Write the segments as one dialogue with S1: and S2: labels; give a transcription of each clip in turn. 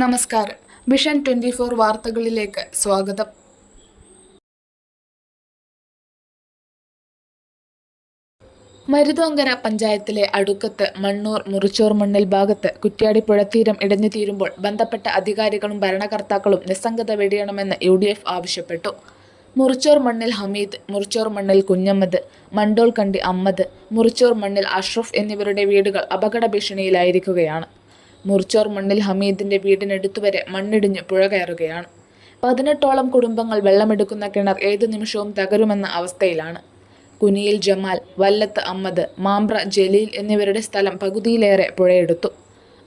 S1: നമസ്കാരം. Vision twenty four വാർത്തകളിലേക്ക് സ്വാഗതം. മരുതോങ്കര പഞ്ചായത്തിലെ അടുക്കത്ത് മണ്ണൂർ മുറിച്ചോർ മണ്ണിൽ ഭാഗത്ത് കുറ്റ്യാടി പുഴത്തീരം ഇടഞ്ഞു തീരുമ്പോൾ ബന്ധപ്പെട്ട അധികാരികളും ഭരണകർത്താക്കളും നിസ്സംഗത വെടിയണമെന്ന് യു ഡി എഫ് ആവശ്യപ്പെട്ടു. മുറിച്ചോർ മണ്ണിൽ ഹമീദ് മുറിച്ചോർ മണ്ണിൽ കുഞ്ഞമ്മദ് മണ്ടോൾ കണ്ടി അമ്മദ് മുറിച്ചോർ മണ്ണിൽ അഷ്റഫ് എന്നിവരുടെ വീടുകൾ അപകട ഭീഷണിയിലായിരിക്കുകയാണ്. മുറിച്ചോർ മണ്ണിൽ ഹമീദിന്റെ വീടിനടുത്തുവരെ മണ്ണിടിഞ്ഞ് പുഴ കയറുകയാണ്. പതിനെട്ടോളം കുടുംബങ്ങൾ വെള്ളമെടുക്കുന്ന കിണർ ഏതു നിമിഷവും തകരുമെന്ന അവസ്ഥയിലാണ്. കുനിയിൽ ജമാൽ വല്ലത്ത് അമ്മദ് മാമ്പ്ര ജലീൽ എന്നിവരുടെ സ്ഥലം പകുതിയിലേറെ പുഴയെടുത്തു.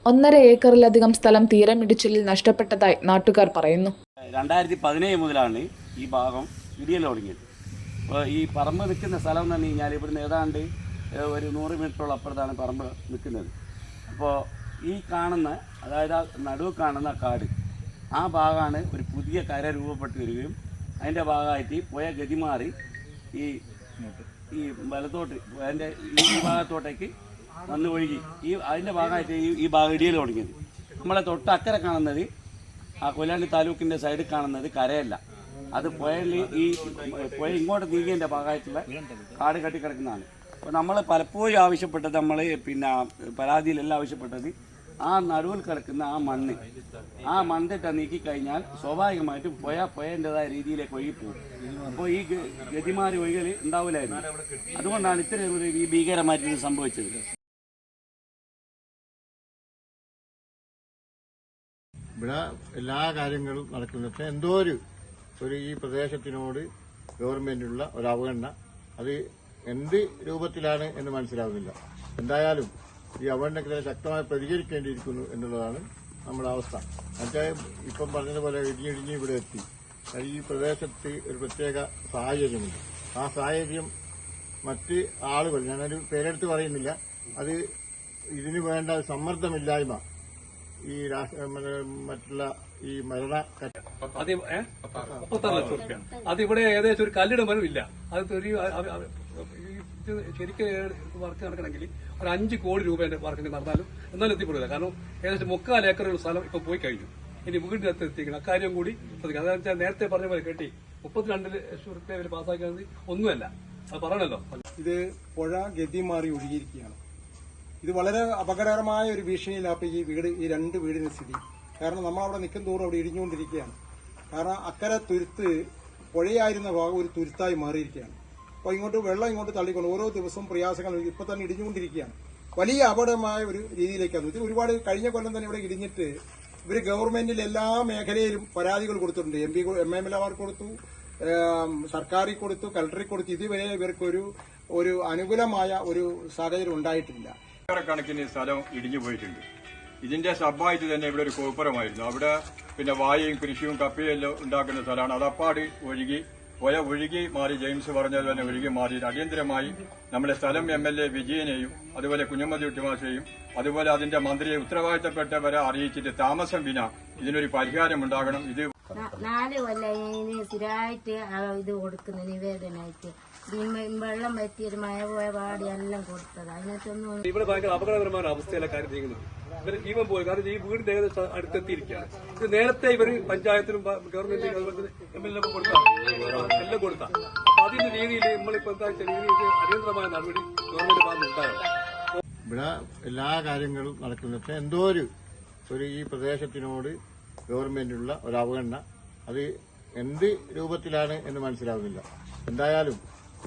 S1: ഒന്നര ഏക്കറിലധികം സ്ഥലം തീരമിടിച്ചിലിൽ നഷ്ടപ്പെട്ടതായി നാട്ടുകാർ പറയുന്നു.
S2: രണ്ടായിരത്തി പതിനേഴ് മുതലാണ് ഈ ഭാഗം ഇടിയൽ തുടങ്ങിയത്. ഈ പറമ്പ് നിൽക്കുന്ന സ്ഥലം എന്ന് പറഞ്ഞു കഴിഞ്ഞാൽ ഇവിടുന്ന് ഏതാണ്ട് ഒരു നൂറ് മീറ്ററോളം അപ്പുറത്താണ് പറമ്പ് നിൽക്കുന്നത്. അപ്പോൾ ഈ കാണുന്ന അതായത് ആ നടുവ് കാണുന്ന കാട് ആ ഭാഗമാണ് ഒരു പുതിയ കര രൂപപ്പെട്ട് വരികയും അതിന്റെ ഭാഗമായിട്ട് പുഴ ഗതിമാറി ഈ ഈ വലത്തോട്ട് അതിന്റെ ഈ ഭാഗത്തോട്ടേക്ക് വന്നു ഒഴുകി. ഈ അതിന്റെ ഭാഗമായിട്ട് ഈ ഈ ഭാഗം ഇടിയിൽ തുടങ്ങിയത്. നമ്മളെ തൊട്ട് അക്കരെ കാണുന്നത് ആ കൊല്ലാണ്ടി താലൂക്കിന്റെ സൈഡിൽ കാണുന്നത് കരയല്ല. അത് പുഴയിൽ ഈ പുഴ ഇങ്ങോട്ട് നീങ്ങിയതിന്റെ ഭാഗമായിട്ടുള്ള കാട് കെട്ടി കിടക്കുന്നതാണ് അപ്പോൾ നമ്മൾ പലപ്പോഴും ആവശ്യപ്പെട്ടത് നമ്മൾ പിന്നെ പരാതിയിലെല്ലാം ആവശ്യപ്പെട്ടത് ആ നടുവിൽ കിടക്കുന്ന ആ മണ്ണ്. ആ മണ്ണിട്ട് നീക്കി കഴിഞ്ഞാൽ സ്വാഭാവികമായിട്ടും പുഴ പുഴന്റെതായ രീതിയിലേക്ക് ഒഴുകിപ്പോകും അപ്പോൾ ഈ ഗതിമാരി ഒഴുകൽ ഉണ്ടാവില്ലായിരുന്നു. അതുകൊണ്ടാണ് ഇത്രയും ഒരു ഈ ഭീകരമായിട്ട് സംഭവിച്ചത്.
S3: ഇവിടെ എല്ലാ കാര്യങ്ങളും നടക്കുന്നത് പക്ഷെ എന്തോ ഒരു ഒരു ഈ പ്രദേശത്തിനോട് ഗവൺമെന്റിനുള്ള ഒരു അവഗണന. അത് എന്ത് രൂപത്തിലാണ് എന്ന് മനസ്സിലാവുന്നില്ല. എന്തായാലും ഈ അവണ്ണക്കെതിരെ ശക്തമായി പ്രതികരിക്കേണ്ടിയിരിക്കുന്നു എന്നുള്ളതാണ് നമ്മുടെ അവസ്ഥ. മറ്റേ ഇപ്പം പറഞ്ഞതുപോലെ ഇടിഞ്ഞിടിഞ്ഞ് ഇവിടെ എത്തി. ഈ പ്രദേശത്ത് ഒരു പ്രത്യേക സാഹചര്യമുണ്ട്. ആ സാഹചര്യം മറ്റ് ആളുകൾ ഞാനൊരു പേരെടുത്ത് പറയുന്നില്ല അത് ഇതിനു വേണ്ട സമ്മർദ്ദമില്ലായ്മ ഈ മറ്റുള്ള ഈ മരണ
S4: അതിവിടെ ഏകദേശം ഒരു കല്ലിടം വരും ഇല്ല. അത് ഇത് ശരിക്കും വർക്ക് നടക്കണമെങ്കിൽ ഒരു അഞ്ച് കോടി രൂപയുടെ വർക്കിന് നടന്നാലും എന്നാലും എത്തിപ്പെടില്ല. കാരണം ഏകദേശം മുക്കാൽ ഏക്കറുള്ള സ്ഥലം ഇപ്പൊ പോയി കഴിഞ്ഞു. ഇനി വീടിന്റെ അടുത്ത് എത്തിക്കണം. അക്കാര്യം കൂടി ശ്രദ്ധിക്കണം. അതായത് വെച്ചാൽ നേരത്തെ പറഞ്ഞ പോലെ കേട്ടി മുപ്പത്തിരണ്ട് ലക്ഷം റുപ്യ ഇവർ പാസ്സാക്കുന്നത് ഒന്നുമല്ല. അത് പറയണല്ലോ.
S5: ഇത് പുഴ ഗതി മാറി ഒഴുകിയിരിക്കുകയാണ്. ഇത് വളരെ അപകടകരമായ ഒരു ഭീഷണിയിലാണ് ഈ വീട് ഈ രണ്ട് വീടിന് സ്ഥിതി. കാരണം നമ്മൾ അവിടെ നിൽക്കും തോറും അവിടെ ഇടിഞ്ഞുകൊണ്ടിരിക്കുകയാണ്. കാരണം അക്കരെ തുരുത്ത് പുഴയായിരുന്ന ഭാഗം ഒരു തുരുത്തായി മാറിയിരിക്കുകയാണ്. അപ്പോൾ ഇങ്ങോട്ട് വെള്ളം ഇങ്ങോട്ട് തള്ളിക്കൊണ്ട് ഓരോ ദിവസവും പ്രയാസങ്ങൾ ഇപ്പൊ തന്നെ ഇടിഞ്ഞുകൊണ്ടിരിക്കുകയാണ്. വലിയ അപകടമായ ഒരു രീതിയിലേക്കാണ് ഇത് ഒരുപാട് കഴിഞ്ഞ കൊല്ലം തന്നെ ഇവിടെ ഇടിഞ്ഞിട്ട് ഇവർ ഗവൺമെന്റിൽ എല്ലാ മേഖലയിലും പരാതികൾ കൊടുത്തിട്ടുണ്ട്. M P M M L എമാർക്ക് കൊടുത്തു സർക്കാരിൽ കൊടുത്തു കലക്ടറിൽ കൊടുത്തു. ഇതുവരെ ഇവർക്കൊരു ഒരു അനുകൂലമായ ഒരു സാഹചര്യം ഉണ്ടായിട്ടില്ല.
S6: കണക്കിന് സ്ഥലം ഇടിഞ്ഞു പോയിട്ടുണ്ട്. ഇതിന്റെ സബ്ബായിട്ട് തന്നെ ഇവിടെ ഒരു കോപ്പുരമായിരുന്നു അവിടെ പിന്നെ വായയും കൃഷിയും കപ്പയും എല്ലാം ഉണ്ടാക്കുന്ന സ്ഥലമാണ്. അതപ്പാട് ഒഴുകി പുഴ ഒഴുകി മാറി ജെയിംസ് പറഞ്ഞത് തന്നെ ഒഴുകി മാറി. അടിയന്തരമായി നമ്മുടെ സ്ഥലം എം എൽ എ വിജയനെയും അതുപോലെ കുഞ്ഞമ്മദ് ഉട്ടിമാശയും അതുപോലെ അതിന്റെ മന്ത്രിയെ ഉത്തരവാദിത്തപ്പെട്ടവരെ അറിയിച്ചിട്ട് താമസം വിന ഇതിനൊരു പരിഹാരം ഉണ്ടാകണം ഇത്
S7: നാല് കൊല്ലം സ്ഥിരമായിട്ട് ആ ഇത് കൊടുക്കുന്ന നിവേദനമായിട്ട് വെള്ളം പറ്റിയൊരു മഴ പോയ പാടി എല്ലാം കൊടുത്തത്. അതിനകത്തൊന്നും
S4: ഇവിടെ ഭയങ്കര അപകടകരമായ അവസ്ഥയിലെ കാര്യം നീങ്ങുന്നത്? ഇവർ ജീവൻ പോയി കാരണം ഈ വീടിന്റെ ഏകദേശം അടുത്തെത്തിയിരിക്കുകയാണ്. ഇത് നേരത്തെ ഇവർ പഞ്ചായത്തിനും ഗവൺമെന്റിനും അതുപോലെ എം എൽ എ കൊടുത്താൽ എല്ലാം കൊടുത്താൽ അപ്പൊ അതിന്റെ രീതിയിൽ നമ്മളിപ്പോ എന്താ വെച്ചാൽ രീതിയിൽ അടിയന്തരമായ നടപടി ഗവൺമെന്റ് ഭാഗത്ത്
S3: ഇവിടെ എല്ലാ കാര്യങ്ങളും നടക്കുന്നത് പക്ഷേ എന്തോ ഒരു ഒരു ഈ പ്രദേശത്തിനോട് ഗവൺമെന്റിനുള്ള ഒരു അവഗണന. അത് എന്ത് രൂപത്തിലാണ് എന്ന് മനസ്സിലാവുന്നില്ല. എന്തായാലും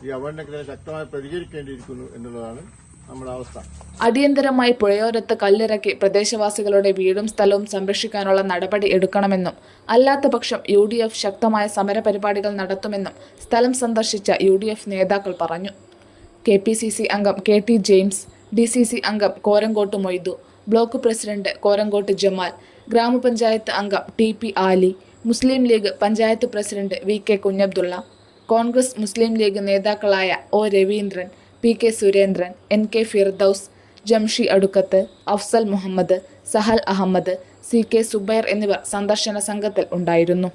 S3: ഈ അവഗണനക്കെതിരെ ശക്തമായി പ്രതികരിക്കേണ്ടിയിരിക്കുന്നു എന്നുള്ളതാണ് നമ്മുടെ അവസ്ഥ.
S1: അടിയന്തരമായി പുഴയോരത്ത് കല്ലിറക്കി പ്രദേശവാസികളുടെ വീടും സ്ഥലവും സംരക്ഷിക്കാനുള്ള നടപടി എടുക്കണമെന്നും അല്ലാത്തപക്ഷം യു ഡി എഫ് ശക്തമായ സമരപരിപാടികൾ നടത്തുമെന്നും സ്ഥലം സന്ദർശിച്ച യു ഡി എഫ് നേതാക്കൾ പറഞ്ഞു. കെ പി സി സി അംഗം K T James D C C അംഗം കോരങ്കോട്ട് മൊയ്തു ബ്ലോക്ക് പ്രസിഡന്റ് കോരങ്കോട്ട് ജമാൽ ഗ്രാമപഞ്ചായത്ത് അംഗം T P Ali Muslim League panchayat president V K Kunhabdulla Congress Muslim League നേതാക്കളായ O Raveendran P K Surendran N K Firdous Jamshi Adukkath Afsal Muhammad Sahal Ahmed C K Zubair എന്നിവർ സന്ദർശന സംഘത്തിൽ ഉണ്ടായിരുന്നു.